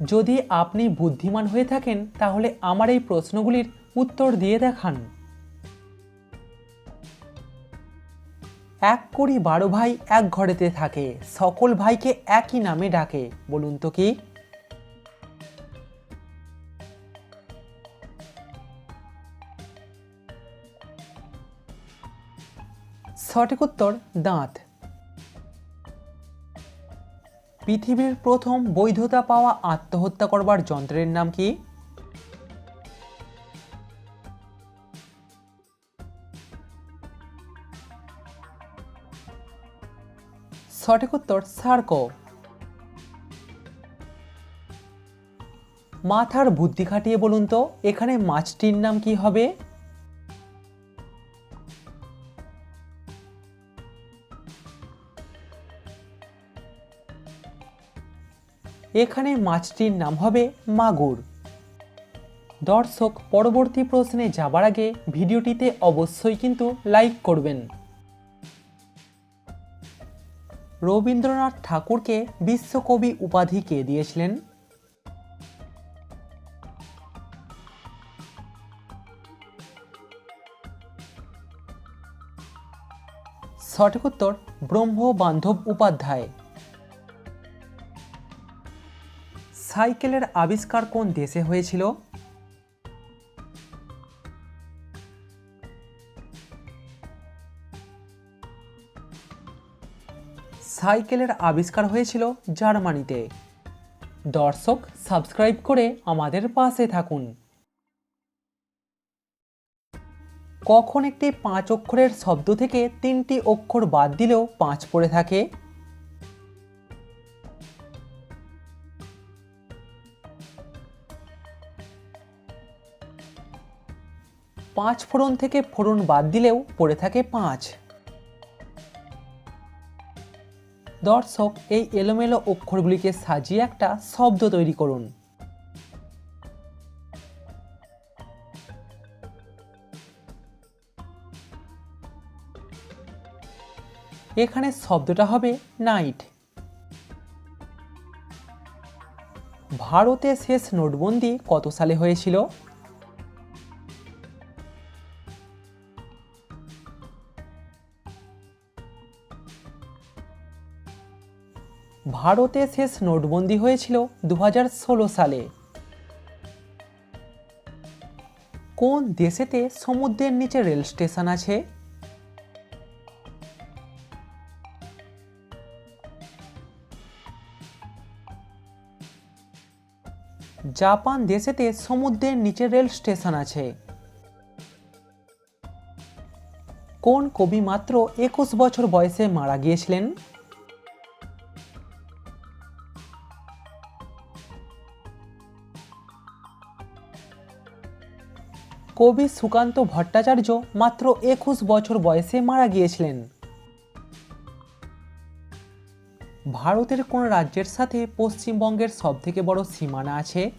যদি আপনি বুদ্ধিমান হয়ে থাকেন, তাহলে আমার এই প্রশ্নগুলির উত্তর দিয়ে দেখান। এক কড়ি বারো ভাই এক ঘরেতে থাকে, সকল ভাইকে একই নামে ডাকে, বলুন তো কি? সঠিক উত্তর দাঁত। পৃথিবীর প্রথম বৈধতা পাওয়া আত্মহত্যা করবার যন্ত্রের নাম কি? সঠিক উত্তর, সার্কো। মাথার বুদ্ধি খাটিয়ে বলুন তো, এখানে মাছটির নাম কি হবে? এখানে মাছটির নাম হবে মাগুর। দর্শক, পরবর্তী প্রশ্নে যাবার আগে ভিডিওটিতে অবশ্যই কিন্তু লাইক করবেন। রবীন্দ্রনাথ ঠাকুরকে বিশ্বকবি উপাধি কে দিয়েছিলেন? সঠিক উত্তর ব্রহ্ম বান্ধব উপাধ্যায়। সাইকেলের আবিষ্কার কোন দেশে হয়েছিল? সাইকেলের আবিষ্কার হয়েছিল জার্মানিতে। দর্শক, সাবস্ক্রাইব করে আমাদের পাশে থাকুন। কখন একটি পাঁচ অক্ষরের শব্দ থেকে তিনটি অক্ষর বাদ দিলেও পাঁচ পড়ে থাকে? পাঁচ ফোড়ন থেকে ফোড়ন বাদ দিলেও পড়ে থাকে পাঁচ। দর্শক, এই এলোমেলো অক্ষরগুলিকে সাজিয়ে একটা শব্দ তৈরি করুন। এখানে শব্দটা হবে নাইট। ভারতে শেষ নোটবন্দি কত সালে হয়েছিল? ভারতে শেষ নোটবন্দি হয়েছিল দুই হাজার ষোলো সালে। কোন দেশেতে সমুদ্রের নিচে রেল স্টেশন আছে? জাপান দেশেতে সমুদ্রের নিচে রেল স্টেশন আছে। কোন কবি মাত্র একুশ বছর বয়সে মারা গিয়েছিলেন? কবি সুকান্ত ভট্টাচার্য মাত্র একুশ বছর বয়সে মারা গিয়েছিলেন। ভারতের কোন রাজ্যের সাথে পশ্চিমবঙ্গের সবথেকে বড় সীমানা আছে?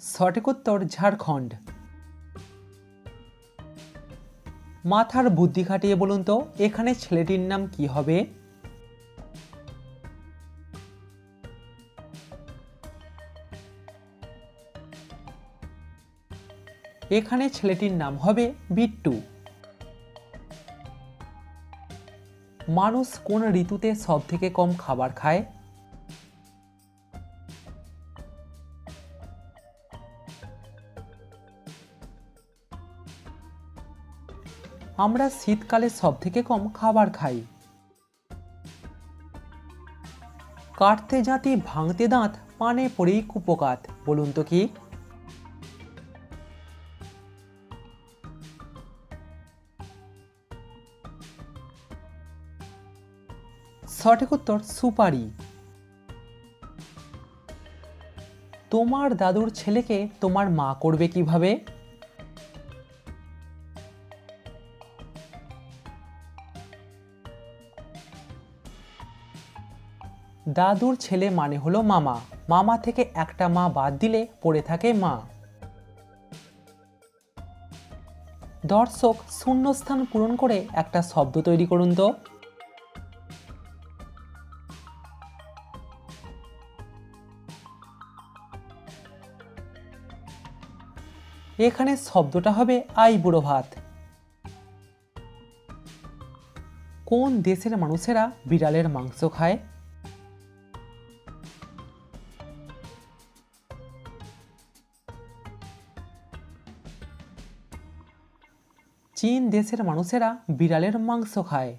সঠিক উত্তর ঝাড়খণ্ড। মাথার বুদ্ধি খাটিয়ে বলুন তো, এখানে ছেলেটির নাম কি হবে? এখানে ছেলেটির নাম হবে বিট্টু। মানুষ কোন ঋতুতে সব থেকে কম খাবার খায়? আমরা শীতকালে সব থেকে কম খাবার খাই। কাটতে জাতি ভাঙতে দাঁত, পানে পড়েই কুপোকাত, বলুন তো কি? সঠিক উত্তর সুপারি। তোমার দাদুর ছেলেকে তোমার মা করবে কীভাবে? দাদুর ছেলে মানে হলো মামা। মামা থেকে একটা মা বাদ দিলে পড়ে থাকে মা। দর্শক, শূন্যস্থান পূরণ করে একটা শব্দ তৈরি করুন তো। এখানে শব্দটা হবে আই বুড়ো ভাত। কোন দেশের মানুষেরা বিড়ালের মাংস খায়? চীন দেশের মানুষেরা বিড়ালের মাংস খায়।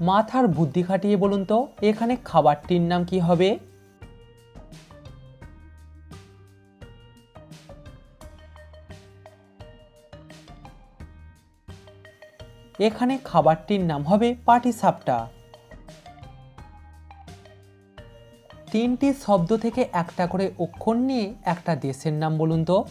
মাথার বুদ্ধি খাটিয়ে বলুন তো, এখানে খাবারটির নাম কি হবে? এখানে খাবারটির নাম হবে পাটিসাপটা তিনটি শব্দ থেকে একটা করে অক্ষর নিয়ে একটা দেশের নাম বলুন তো।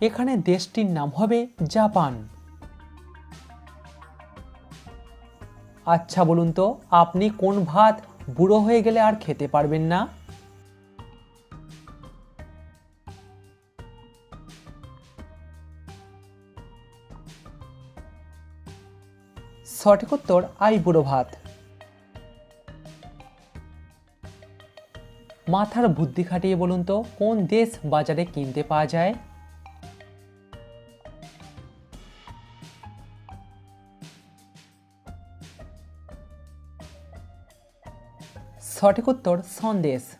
এখানে দেশটির নাম হবে জাপান। আচ্ছা বলুন তো, আপনি কোন ভাত বুড়ো হয়ে গেলে আর খেতে পারবেন না? সঠিক উত্তর, আই বুড়ো ভাত। মাথার বুদ্ধি খাটিয়ে বলুন তো, কোন দেশ বাজারে কিনতে পাওয়া যায়? সঠিক উত্তর, সন্দেশ।